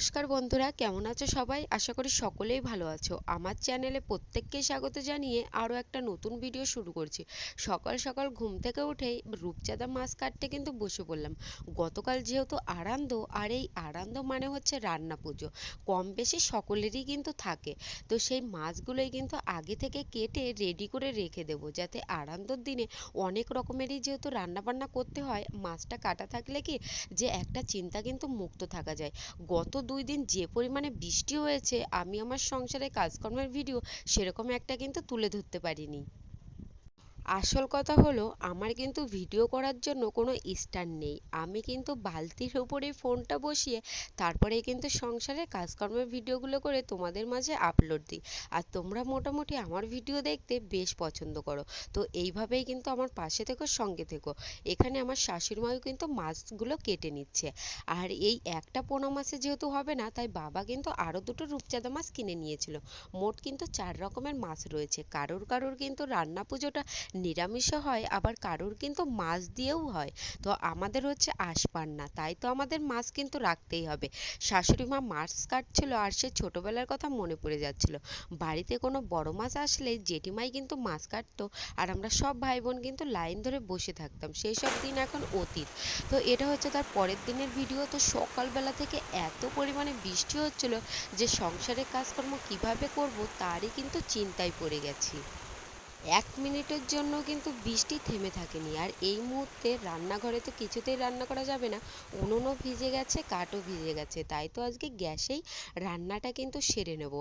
নমস্কার বন্ধুরা, কেমন আছো সবাই? আশা করি সকলেই ভালো আছো। আমার চ্যানেলে প্রত্যেককে স্বাগত জানিয়ে আরও একটা নতুন ভিডিও শুরু করছি। সকাল সকাল ঘুম থেকে উঠেই রূপচাঁদা মাছ কাটতে কিন্তু বসে পড়লাম। গতকাল যেহেতু আরান্দ আর এই আরান্দ মানে হচ্ছে রান্না পুজো। কম বেশি সকলেরই কিন্তু থাকে। তো সেই মাছগুলোই কিন্তু আগে থেকে কেটে রেডি করে রেখে দেবো, যাতে আরান্দর দিনে অনেক রকমেরই যেহেতু রান্না বান্না করতে হয়, মাছটা কাটা থাকলে কি যে একটা চিন্তা কিন্তু মুক্ত থাকা যায়। গত দুই দিন যে পরিমাণে বৃষ্টি হয়েছে, আমি আমার সংসারে কাজকর্মের ভিডিও সেরকম একটা কিন্তু তুলে ধরতে পারিনি। আসল কথা হলো, আমার কিন্তু ভিডিও করার জন্য কোনো স্ট্যান্ড নেই। আমি কিন্তু বালতির উপরে ফোনটা বসিয়ে তারপরে কিন্তু সংসারে কাজকর্মের ভিডিওগুলো করে তোমাদের মাঝে আপলোড দিই। আর তোমরা মোটামুটি আমার ভিডিও দেখতে বেশ পছন্দ করো। তো এইভাবেই কিন্তু আমার পাশে থেকো, সঙ্গে থেকো। এখানে আমার শাশুড়ি মাও কিন্তু মাছগুলো কেটে নিচ্ছে। আর এই একটা পোনা মাছে যেহেতু হবে না, তাই বাবা কিন্তু আরও দুটো রূপচাঁদা মাছ কিনে নিয়েছিল। মোট কিন্তু চার রকমের মাছ রয়েছে। কারোর কারোর কিন্তু রান্না পুজোটা নিরামিষও হয়, আবার কারোর কিন্তু মাছ দিয়েও হয়। তো আমাদের হচ্ছে আশপান্না তাই তো আমাদের মাছ কিন্তু রাখতেই হবে। শাশুড়ি মা মাছ কাটছিল আর সে ছোটবেলার কথা মনে পড়ে যাচ্ছিল। বাড়িতে কোনো বড় মাছ আসলেই জেঠিমাই কিন্তু মাছ কাটতো আর আমরা সব ভাই বোন কিন্তু লাইন ধরে বসে থাকতাম সেই সব দিন এখন অতীত। তো এটা হচ্ছে তার পরের দিনের ভিডিও। তো সকালবেলা থেকে এত পরিমাণে বৃষ্টি হচ্ছিল যে সংসারের কাজকর্ম কীভাবে করব তারই কিন্তু চিন্তায় পড়ে গেছি। এক মিনিটের জন্য কিন্তু বৃষ্টি থেমে থাকেনি। আর এই মুহূর্তে রান্নাঘরে তো কিছুতেই রান্না করা যাবে না। উনুনও ভিজে গেছে, কাঠও ভিজে গেছে। তাই তো আজকে গ্যাসেই রান্নাটা কিন্তু সেরে নেব।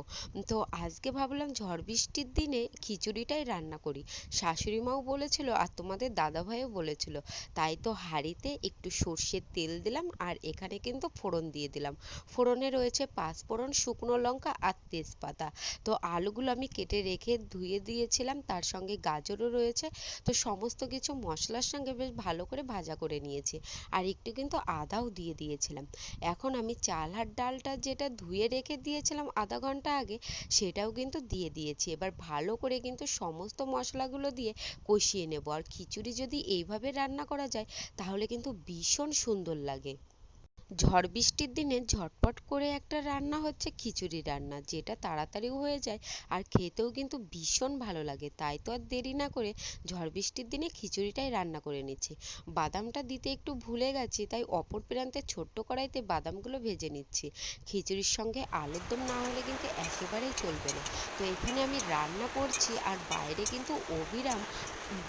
তো আজকে ভাবলাম ঝড় বৃষ্টির দিনে খিচুড়িটাই রান্না করি। শাশুড়ি মাও বলেছিল আর তোমাদের দাদা ভাইও বলেছিল। তাই তো হাঁড়িতে একটু সর্ষের তেল দিলাম আর এখানে কিন্তু ফোড়ন দিয়ে দিলাম। ফোড়নে রয়েছে পাঁচফোড়ন শুকনো লঙ্কা আর তেজপাতা। তো আলুগুলো আমি কেটে রেখে ধুয়ে দিয়েছিলাম, তার সঙ্গে গাজরও রয়েছে। তো সমস্ত কিছু মশলার সঙ্গে বেশ ভালো করে ভাজা করে নিয়েছি। আর একটু কিন্তু আদাও দিয়ে দিয়েছিলাম। এখন আমি চাল আর ডালটা যেটা ধুয়ে রেখে দিয়েছিলাম আধা ঘণ্টা আগে, সেটাও কিন্তু দিয়ে দিয়েছি। এবার ভালো করে কিন্তু সমস্ত মশলাগুলো দিয়ে কষিয়ে নেব। আর খিচুড়ি যদি এইভাবে রান্না করা যায়, তাহলে কিন্তু ভীষণ সুন্দর লাগে। ঝড় বৃষ্টির দিনে ঝটপট করে একটা রান্না হচ্ছে খিচুড়ি রান্না, যেটা তাড়াতাড়িও হয়ে যায় আর খেতেও কিন্তু ভীষণ ভালো লাগে। তাই তো আর দেরি না করে ঝড় বৃষ্টির দিনে খিচুড়িটাই রান্না করে নিচ্ছি। বাদামটা দিতে একটু ভুলে গেছি, তাই অপর প্রান্তে ছোট্ট কড়াইতে বাদামগুলো ভেজে নিচ্ছি। খিচুড়ির সঙ্গে আলুর দম না হলে কিন্তু একেবারেই চলবে না। তো এখানে আমি রান্না করছি আর বাইরে কিন্তু অবিরাম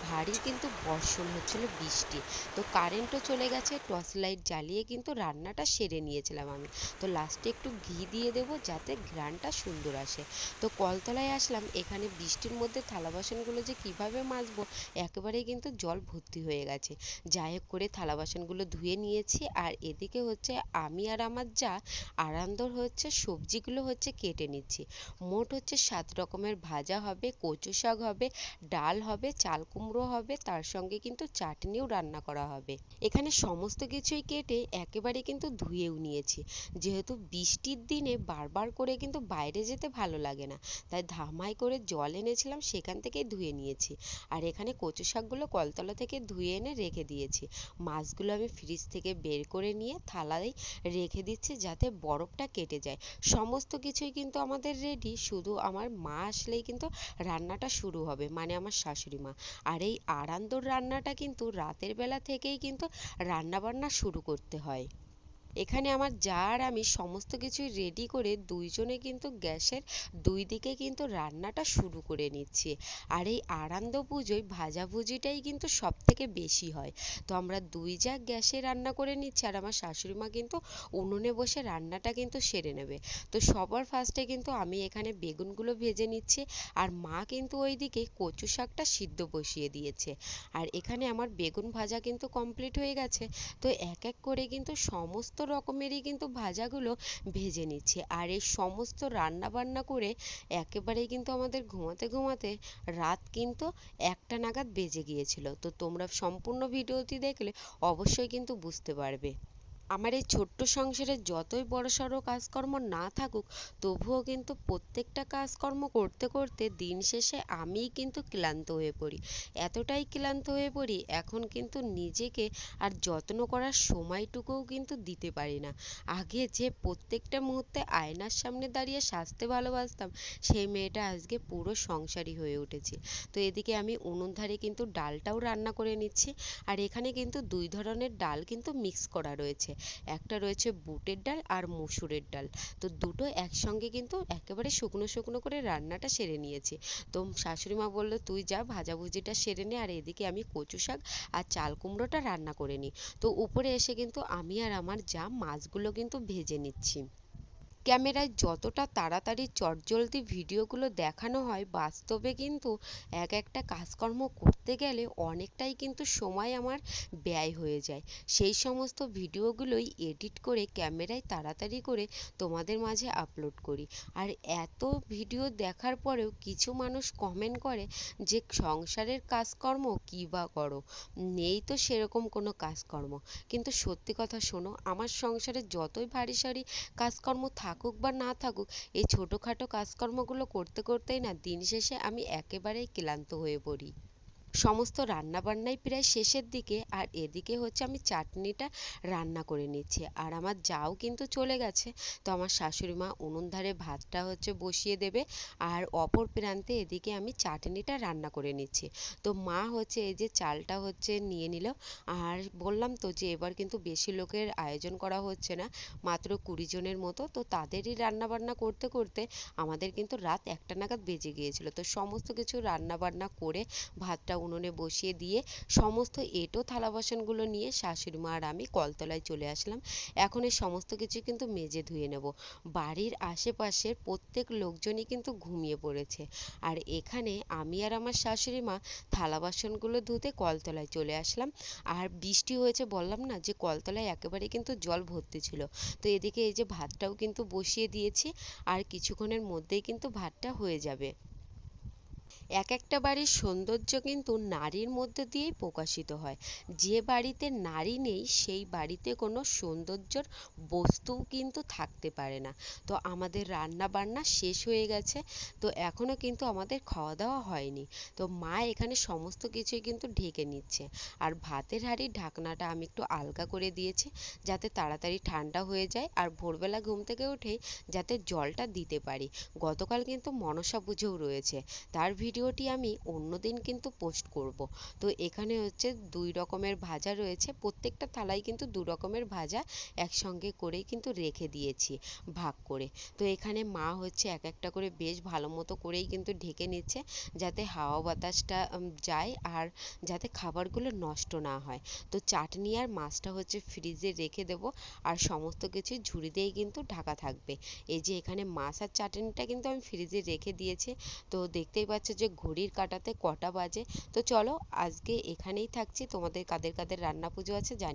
ভারী কিন্তু বর্ষণ হচ্ছিল বৃষ্টি। তো কারেন্টও চলে গেছে টর্চ লাইট জ্বালিয়ে কিন্তু রান্নাটা সেরে নিয়েছিলাম আমি। তো লাস্টে একটু ঘি দিয়ে দেবো যাতে ঘ্রাণটা সুন্দর আসে। তো কলতলায় আসলাম, এখানে বৃষ্টির মধ্যে থালা বাসনগুলো যে কীভাবে মাজবো, একেবারেই কিন্তু জল ভর্তি হয়ে গেছে। যাই হোক করে থালা বাসনগুলো ধুয়ে নিয়েছি আর এদিকে হচ্ছে আমি আর আমার যা আরান্দর হচ্ছে সবজিগুলো হচ্ছে কেটে নিচ্ছি। মোট হচ্ছে সাত রকমের ভাজা হবে, কচু শাক হবে, ডাল হবে, চাল কুমড়ো হবে, তার সঙ্গে কিন্তু চাটনিও রান্না করা হবে। এখানে সমস্ত কিছুই কেটে একেবারে কিন্তু ধুয়েও নিয়েছি। যেহেতু বৃষ্টির দিনে বারবার করে কিন্তু বাইরে যেতে ভালো লাগে না, তাই ধামাই করে জল এনেছিলাম, সেখান থেকেই ধুয়ে নিয়েছি। আর এখানে কচু শাকগুলো কলতলা থেকে ধুয়ে এনে রেখে দিয়েছি। মাছগুলো আমি ফ্রিজ থেকে বের করে নিয়ে থালায় রেখে দিচ্ছি যাতে বরফটা কেটে যায়। সমস্ত কিছুই কিন্তু আমাদের রেডি শুধু আমার মা আসলেই কিন্তু রান্নাটা শুরু হবে মানে আমার শাশুড়ি মা। আর এই আরান্দর রান্নাটা কিন্তু রাতের বেলা থেকেই কিন্তু রান্না বান্না শুরু করতে হয়। এখানে আমার যা আর আমি সমস্ত কিছুই রেডি করে দুইজনে কিন্তু গ্যাসের দুই দিকে কিন্তু রান্নাটা শুরু করে নিচ্ছি। আর এই আরান্দ পুজোয় ভাজাভুজিটাই কিন্তু সব থেকে বেশি হয়। তো আমরা দুই যা গ্যাসে রান্না করে নিচ্ছি আর আমার শাশুড়ি মা কিন্তু উনুনে বসে রান্নাটা কিন্তু সেরে নেবে। তো সবার ফার্স্টে কিন্তু আমি এখানে বেগুনগুলো ভেজে নিচ্ছি আর মা কিন্তু ওইদিকে কচু শাকটা সিদ্ধ বসিয়ে দিয়েছে। আর এখানে আমার বেগুন ভাজা কিন্তু কমপ্লিট হয়ে গেছে। তো এক এক করে কিন্তু সমস্ত রকমেরই কিন্তু ভাজাগুলো ভেজে নিচ্ছি। আর এই সমস্ত রান্না বান্না করে একেবারেই কিন্তু আমাদের ঘুমাতে ঘুমাতে রাত কিন্তু একটা নাগাদ বেজে গিয়েছিল। তো তোমরা সম্পূর্ণ ভিডিওটি দেখলে অবশ্যই কিন্তু বুঝতে পারবে। আমার এই ছোট্ট সংসারে যতই বড়সড় কাজকর্ম না থাকুক, তবুও কিন্তু প্রত্যেকটা কাজকর্ম করতে করতে দিন শেষে আমিই কিন্তু ক্লান্ত হয়ে পড়ি। এতটাই ক্লান্ত হয়ে পড়ি, এখন কিন্তু নিজেকে আর যত্ন করার সময়টুকুও কিন্তু দিতে পারি না। আগে যে প্রত্যেকটা মুহূর্তে আয়নার সামনে দাঁড়িয়ে সাজতে ভালোবাসতাম, সেই মেয়েটা আজকে পুরো সংসারী হয়ে উঠেছে। তো এদিকে আমি উনুন ধারে কিন্তু ডালটাও রান্না করে নিচ্ছি, আর এখানে কিন্তু দুই ধরনের ডাল কিন্তু মিক্স করা রয়েছে। একটা রয়েছে বুটের ডাল আর মসুরের ডাল। তো দুটো একসঙ্গে কিন্তু একেবারে শুকনো শুকনো করে রান্নাটা সেরে নিয়েছি। তো শাশুড়ি মা বলল, তুই যা, ভাজাভুজিটা সেরে নে, আর এদিকে আমি কচু শাক আর চাল কুমড়োটা রান্না করে নিই তো উপরে এসে কিন্তু আমি আর আমার যা মাছগুলো কিন্তু ভেজে নিচ্ছি। ক্যামেরায় যতটা তাড়াতাড়ি চটজলদি ভিডিওগুলো দেখানো হয়, বাস্তবে কিন্তু এক একটা কাজকর্ম করতে গেলে অনেকটাই কিন্তু সময় আমার ব্যয় হয়ে যায়। সেই সমস্ত ভিডিওগুলোই এডিট করে ক্যামেরায় তাড়াতাড়ি করে তোমাদের মাঝে আপলোড করি। আর এত ভিডিও দেখার পরেও কিছু মানুষ কমেন্ট করে যে, সংসারের কাজকর্ম কী বা করো? নেই তো সেরকম কোনো কাজকর্ম। কিন্তু সত্যি কথা শোনো, আমার সংসারে যতই ভারী সারি কাজকর্ম থাকুক বা না থাকুক, এই ছোটোখাটো কাজকর্মগুলো করতে করতেই না, দিন শেষে আমি একেবারেই ক্লান্ত হয়ে পড়ি। সমস্ত রান্নাবান্নাই প্রায় শেষের দিকে, আর এদিকে হচ্ছে আমি চাটনিটা রান্না করে নিচ্ছি। আর আমার জাও কিন্তু চলে গেছে। তো আমার শাশুড়ি মা উনুন ধারে ভাতটা হচ্ছে বসিয়ে দেবে, আর অপর প্রান্তে এদিকে আমি চাটনিটা রান্না করে নিচ্ছি। তো মা হচ্ছে এই যে চালটা হচ্ছে নিয়ে নিল, আর বললাম তো যে এবার কিন্তু বেশি লোকের আয়োজন করা হচ্ছে না, মাত্র কুড়ি জনের মতো। তো তাদেরই রান্না বান্না করতে করতে আমাদের কিন্তু রাত একটা নাগাদ বেজে গিয়েছিল। তো সমস্ত কিছু রান্না বান্না করে ভাতটা উনুনে বসিয়ে দিয়ে সমস্ত এঁটো থালা বাসনগুলো নিয়ে শাশুড়ি মা আর আমি কলতলায় চলে আসলাম। এখন এই সমস্ত কিছু কিন্তু মেজে ধুয়ে নেব। বাড়ির আশেপাশের প্রত্যেক লোকজনই কিন্তু ঘুমিয়ে পড়েছে। আর এখানে আমি আর আমার শাশুড়ি মা থালা বাসনগুলো ধুতে কলতলায় চলে আসলাম। আর বৃষ্টি হয়েছে বললাম না যে কলতলায় একেবারে কিন্তু জল ভর্তি ছিল। তো এদিকে এই যে ভাতটাও কিন্তু বসিয়ে দিয়েছি। আর কিছুক্ষণের মধ্যেই কিন্তু ভাতটা হয়ে যাবে। এক একটা বাড়ির সৌন্দর্য কিন্তু নারীর মধ্যে দিয়েই প্রকাশিত হয়। যে বাড়িতে নারী নেই, সেই বাড়িতে কোনো সৌন্দর্যর বস্তু কিন্তু থাকতে পারে না। তো আমাদের রান্না বান্না শেষ হয়ে গেছে, তো এখনও কিন্তু আমাদের খাওয়া দাওয়া হয়নি। তো মা এখানে সমস্ত কিছুই কিন্তু ঢেকে নিচ্ছে। আর ভাতের হাঁড়ির ঢাকনাটা আমি একটু আলগা করে দিয়েছি, যাতে তাড়াতাড়ি ঠান্ডা হয়ে যায় আর ভোরবেলা ঘুম থেকে উঠেই যাতে জলটা দিতে পারি। গতকাল কিন্তু মনসা পুজোও রয়েছে। তার ভিডিওটি আমি অন্য দিন কিন্তু পোস্ট করব। তো এখানে হচ্ছে দুই রকমের ভাজা রয়েছে। প্রত্যেকটা থালায় কিন্তু দু রকমের ভাজা একসঙ্গে করেই কিন্তু রেখে দিয়েছি ভাগ করে। তো এখানে মা হচ্ছে এক একটা করে বেশ ভালো মতো করেই কিন্তু ঢেকে নিচ্ছে যাতে হাওয়া বাতাসটা যায় আর যাতে খাবারগুলো নষ্ট না হয়। তো চাটনি আর মাছটা হচ্ছে ফ্রিজে রেখে দেবো আর সমস্ত কিছু ঝুড়ি দিয়েই কিন্তু ঢাকা থাকবে। এই যে এখানে মাছ আর চাটনিটা কিন্তু আমি ফ্রিজে রেখে দিয়েছি। তো দেখতেই পাচ্ছ যে ঘড়ির কাঁটাতে কটা বাজে? তো চলো আজকে এখানেই থাকছি। তোমাদের কাদের কাদের রান্না পুজো আছে জানি